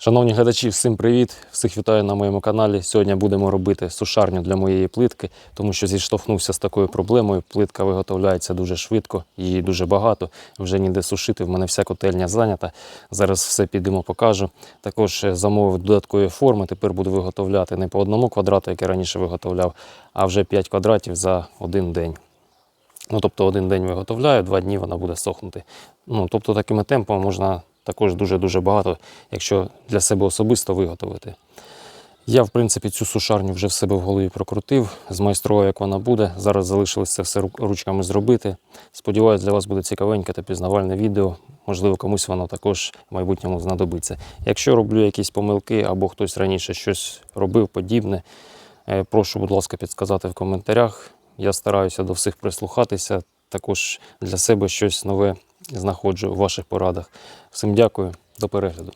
Шановні глядачі, всім привіт! Всіх вітаю на моєму каналі. Сьогодні будемо робити сушарню для моєї плитки, тому що зіштовхнувся з такою проблемою. Плитка виготовляється дуже швидко, її дуже багато. Вже ніде сушити. В мене вся котельня зайнята. Зараз все підемо покажу. Також е, замовив додаткові форми. Тепер буду виготовляти не по одному квадрату, як я раніше виготовляв, а вже 5 квадратів за один день. Ну, тобто один день виготовляю, два дні вона буде сохнути. Ну, тобто такими темпами можна також дуже-дуже багато, якщо для себе особисто виготовити. Я, в принципі, цю сушарню вже в себе в голові прокрутив, змайстрував, як вона буде. Зараз залишилось це все ручками зробити. Сподіваюсь, для вас буде цікавеньке та пізнавальне відео. Можливо, комусь воно також в майбутньому знадобиться. Якщо роблю якісь помилки або хтось раніше щось робив подібне, е, прошу, будь ласка, підсказати в коментарях. Я стараюся до всіх прислухатися, також для себе щось нове знаходжу у ваших порадах. Всім дякую, до перегляду.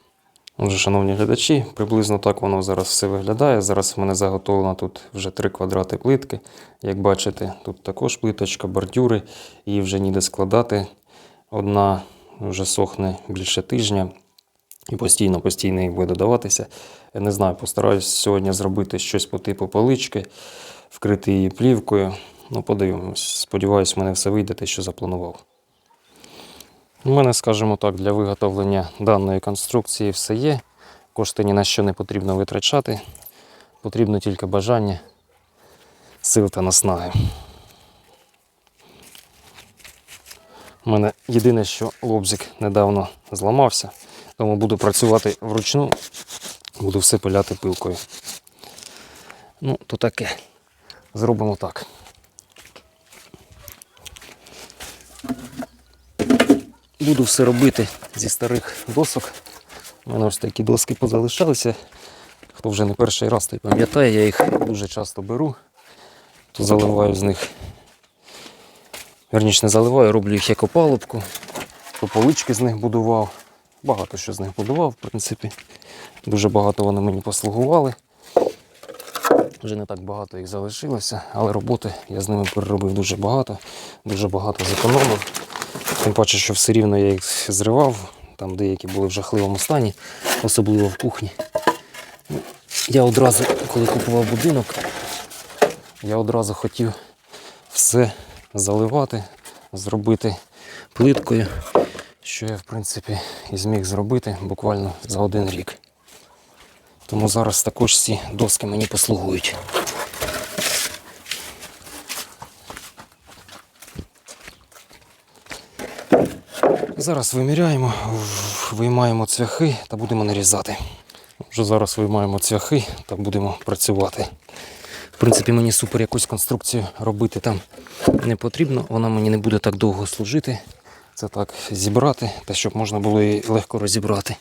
Отже, шановні глядачі, приблизно так воно зараз все виглядає. Зараз в мене заготовлено тут вже 3 квадрати плитки. Як бачите, тут також плиточка, бордюри, її вже ніде складати. Одна вже сохне більше тижня і постійно, постійно їх буде додаватися. Я не знаю, постараюсь сьогодні зробити щось по типу полички, вкрити її плівкою. Ну, подивимось. Сподіваюсь, в мене все вийде те, що запланував. У мене, скажімо так, для виготовлення даної конструкції все є. Кошти ні на що не потрібно витрачати. Потрібно тільки бажання, сил та наснаги. У мене єдине, що лобзик недавно зламався, тому буду працювати вручну, буду все пиляти пилкою. Ну, то таке. Зробимо так. Буду все робити зі старих досок. У мене ось такі доски позалишалися. Хто вже не перший раз, той пам'ятає, я їх дуже часто беру, то заливаю з них. Верніше не заливаю, роблю їх як опалубку, то полички з них будував. Багато що з них будував, в принципі. Дуже багато вони мені послугували. Вже не так багато їх залишилося, але роботи я з ними переробив дуже багато, дуже багато зекономив. Тим паче, що все рівно я їх зривав, там деякі були в жахливому стані, особливо в кухні. Я одразу, коли купував будинок, я одразу хотів все заливати, зробити плиткою, що я, в принципі, і зміг зробити буквально за один рік. Тому зараз також ці доски мені послугують. Зараз виміряємо, виймаємо цвяхи та будемо нарізати. Вже зараз виймаємо цвяхи та будемо працювати. В принципі, мені супер якусь конструкцію робити там не потрібно, вона мені не буде так довго служити. Це так зібрати, та щоб можна було її легко розібрати.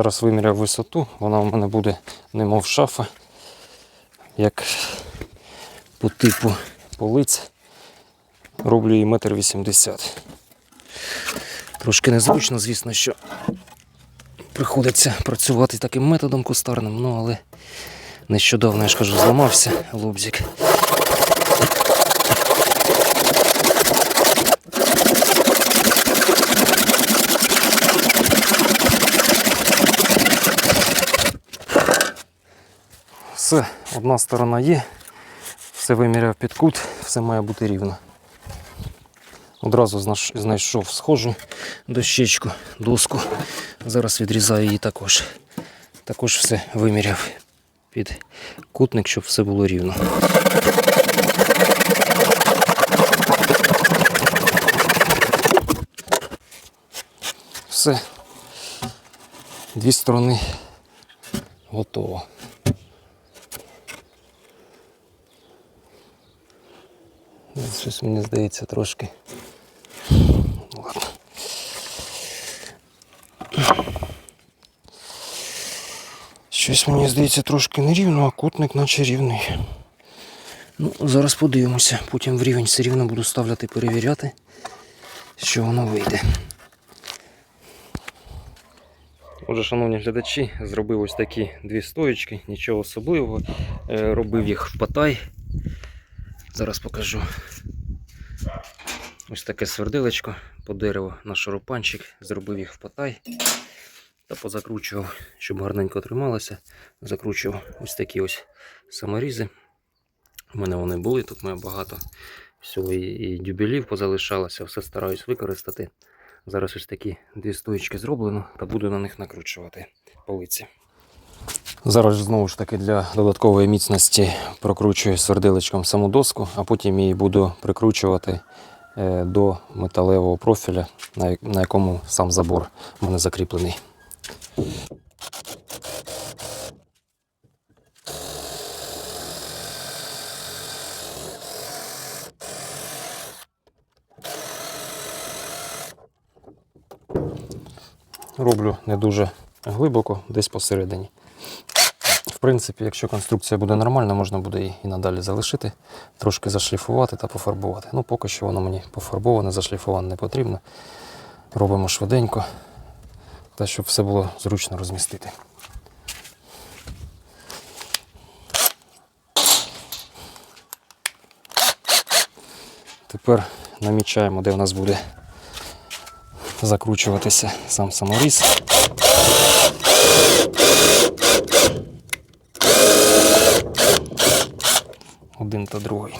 Зараз виміряв висоту, вона в мене буде немов шафа, як по типу полиць. Роблю її метр вісімдесят. Трошки незручно, звісно, що приходиться працювати таким методом кустарним, ну але нещодавно, я ж кажу, зламався лобзик. Все, одна сторона є, все виміряв під кут, все має бути рівно. Одразу знайшов схожу дощечку, доску. Зараз відрізаю її також. Також все виміряв під кутник, щоб все було рівно. Все. Дві сторони готово. Щось мені здається трошки. Ладно. Щось мені здається трошки нерівно, а кутник наче рівний. Ну, зараз подивимося. Потім в рівень все рівно буду ставляти перевіряти, що воно вийде. Отже, шановні глядачі, зробив ось такі дві стоїчки, нічого особливого. Е, Робив їх в патай. Зараз покажу. Ось таке свердилечко по дереву на шурупанчик. Зробив їх в патай та позакручував, щоб гарненько трималося. Закручував ось такі ось саморізи. У мене вони були, тут має багато всього і дюбелів позалишалося, все стараюсь використати. Зараз ось такі дві стоїчки зроблено та буду на них накручувати полиці. Зараз знову ж таки для додаткової міцності прокручую свердилечком саму доску, а потім її буду прикручувати е, до металевого профіля, на якому сам забор у мене закріплений. Роблю не дуже глибоко, десь посередині. Принципі, якщо конструкція буде нормальна, можна буде її і надалі залишити, трошки зашліфувати та пофарбувати. Ну, поки що воно мені пофарбоване, зашліфоване не потрібно. Робимо швиденько, та щоб все було зручно розмістити. Тепер намічаємо, де в нас буде закручуватися сам саморіз. Один та другий.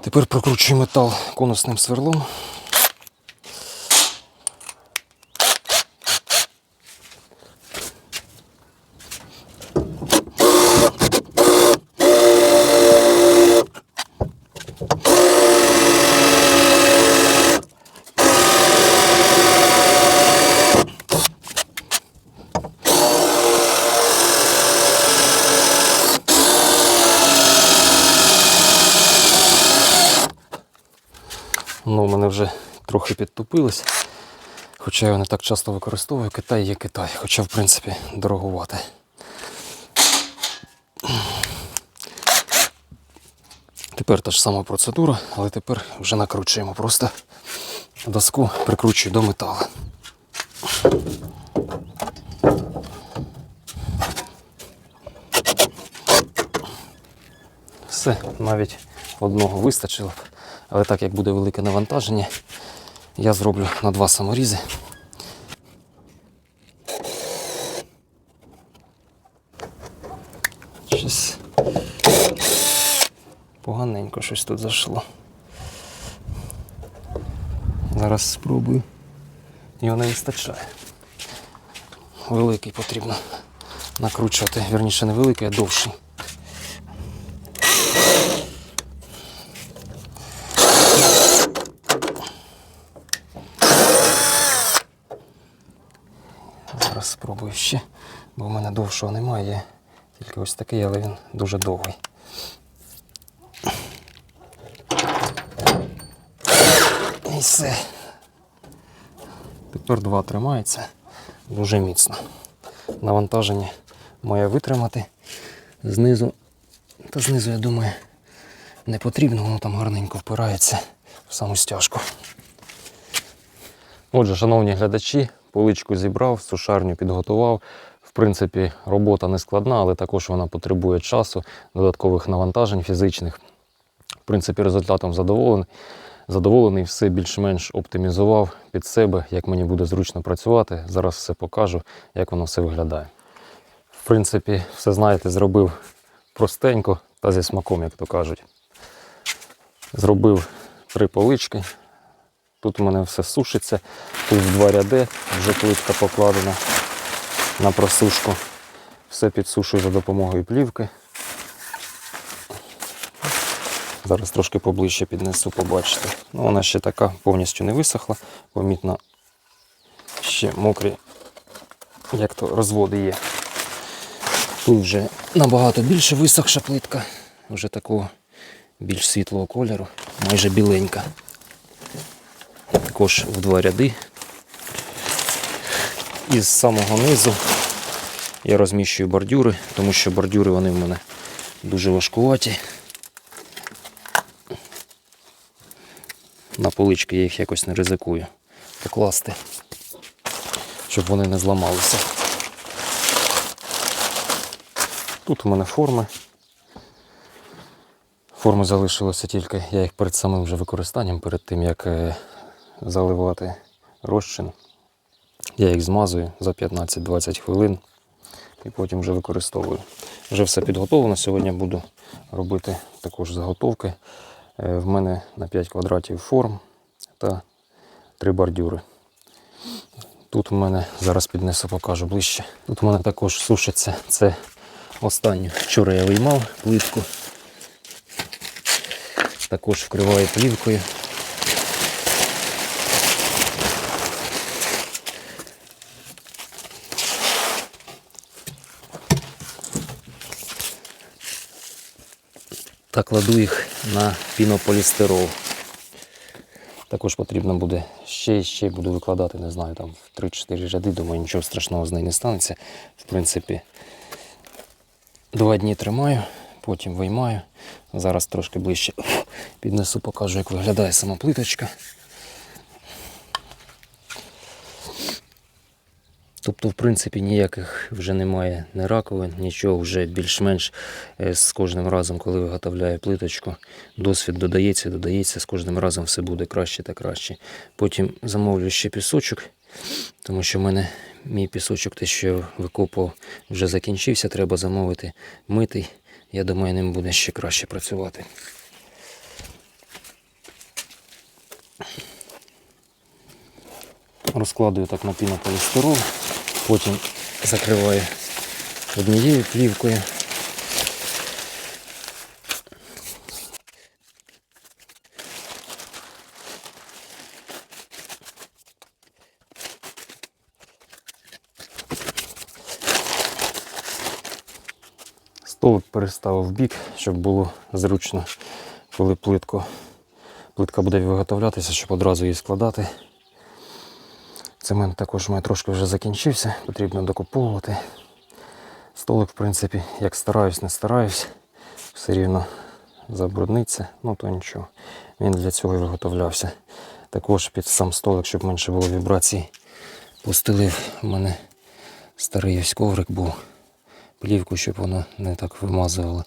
Тепер прокручую метал конусним сверлом. Ну, у мене вже трохи підтупилось. Хоча я не так часто використовую, Китай є Китай, хоча в принципі дорогувати. Тепер та ж сама процедура, але тепер вже накручуємо просто доску, прикручую до металу. Все, навіть одного вистачило б. Але так як буде велике навантаження, я зроблю на два саморізи. Поганенько щось тут зайшло. Зараз спробую. Його не вистачає. Великий потрібно накручувати. Вірніше не великий, а довший. Зараз ще, бо в мене довшого немає, тільки ось такий, але він дуже довгий. І все. Тепер два тримається дуже міцно. Навантаження має витримати. Знизу, та знизу, я думаю, не потрібно, воно там гарненько впирається в саму стяжку. Отже, шановні глядачі, поличку зібрав, сушарню підготував. В принципі, робота не складна, але також вона потребує часу, додаткових навантажень фізичних. В принципі, результатом задоволений. Задоволений, все більш-менш оптимізував під себе, як мені буде зручно працювати. Зараз все покажу, як воно все виглядає. В принципі, все знаєте, зробив простенько та зі смаком, як то кажуть. Зробив три полички, Тут у мене все сушиться. Тут в два ряди вже плитка покладена на просушку. Все підсушую за допомогою плівки. Зараз трошки поближче піднесу, побачите. Ну, вона ще така повністю не висохла, помітно ще мокрі, як то розводи є. Тут вже набагато більше висохша плитка, вже такого більш світлого кольору, майже біленька. Також в два ряди. І з самого низу я розміщую бордюри, тому що бордюри вони в мене дуже важкуваті. На полички я їх якось не ризикую покласти, щоб вони не зламалися. Тут у мене форми. Форми залишилося тільки, я їх перед самим вже використанням, перед тим як е, заливати розчин. Я їх змазую за 15-20 хвилин і потім вже використовую. Вже все підготовлено. Сьогодні буду робити також заготовки. Е, В мене на 5 квадратів форм та 3 бордюри. Тут у мене зараз піднесу, покажу ближче. Тут у мене також сушиться це останнє. Вчора я виймав плитку. Також вкриваю плівкою. Та кладу їх на пінополістирол. Також потрібно буде ще ще буду викладати, не знаю, там в 3-4 ряди. Думаю, нічого страшного з нею не станеться. В принципі, два дні тримаю, потім виймаю. Зараз трошки ближче піднесу, покажу, як виглядає сама плиточка. Тобто, в принципі, ніяких вже немає не раковин, нічого вже більш-менш е, з кожним разом, коли виготовляю плиточку, досвід додається, додається, з кожним разом все буде краще та краще. Потім замовлю ще пісочок, тому що в мене мій пісочок, те, що я викопував, вже закінчився, треба замовити митий. Я думаю, ним буде ще краще працювати. Розкладую так на пінополістирол, потім закриваю однією плівкою. Столик переставив в бік, щоб було зручно, коли плитку, плитка буде виготовлятися, щоб одразу її складати. Цемент також у трошки вже закінчився, потрібно докуповувати. Столик, в принципі, як стараюсь, не стараюсь, все рівно забрудниться, ну то нічого. Він для цього і виготовлявся. Також під сам столик, щоб менше було вібрацій, постелив у мене старий ось коврик був, плівку, щоб воно не так вимазувало.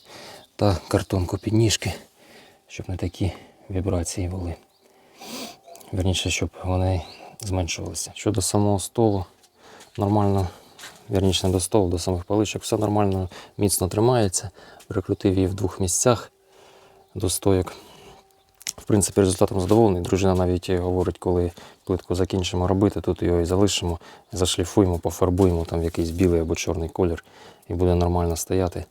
Та картонку під ніжки, щоб не такі вібрації були. Верніше, щоб вони зменшувалися. Щодо самого столу, нормально, вірніше не до столу, до самих паличок, все нормально, міцно тримається. Прикрутив її в двох місцях до стойок. В принципі, результатом задоволений. Дружина навіть говорить, коли плитку закінчимо робити, тут його і залишимо, зашліфуємо, пофарбуємо там в якийсь білий або чорний колір і буде нормально стояти.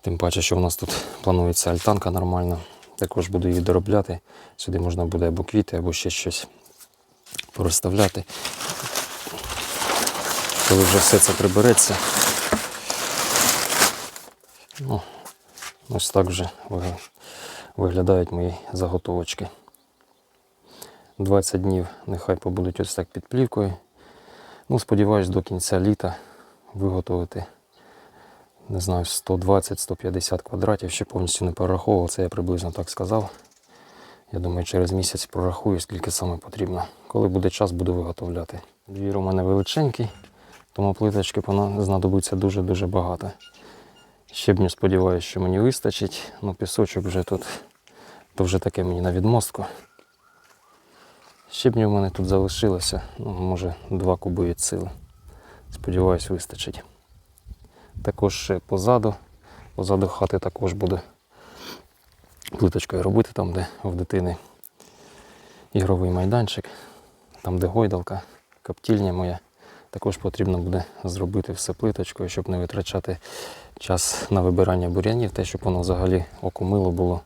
Тим паче, що в нас тут планується альтанка нормальна. Також буду її доробляти. Сюди можна буде або квіти, або ще щось порозставляти. Коли вже все це прибереться. Ну, ось так вже виглядають мої заготовочки. 20 днів нехай побудуть ось так під плівкою. Ну, сподіваюсь, до кінця літа виготовити, не знаю, 120-150 квадратів, ще повністю не перераховував, це я приблизно так сказав. Я думаю, через місяць прорахую, скільки саме потрібно. Коли буде час, буду виготовляти. Двір у мене величенький, тому плиточки знадобиться дуже-дуже багато. Щебню сподіваюся, що мені вистачить. Ну, пісочок вже тут, то вже таке мені на відмостку. Щебню в мене тут залишилося, ну, може, два куби від сили. Сподіваюсь, вистачить. Також ще позаду, позаду хати також буду плиточкою робити, там, де в дитини ігровий майданчик, там, де гойдалка, коптільня моя. Також потрібно буде зробити все плиточкою, щоб не витрачати час на вибирання бур'янів, те, щоб воно взагалі око мило було,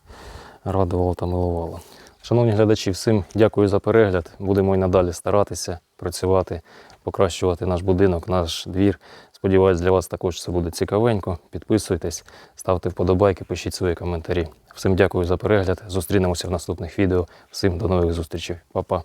радувало та милувало. Шановні глядачі, всім дякую за перегляд. Будемо і надалі старатися, працювати, покращувати наш будинок, наш двір. Сподіваюсь, для вас також це буде цікавенько. Підписуйтесь, ставте вподобайки, пишіть свої коментарі. Всім дякую за перегляд. Зустрінемося в наступних відео. Всім до нових зустрічей. Па-па.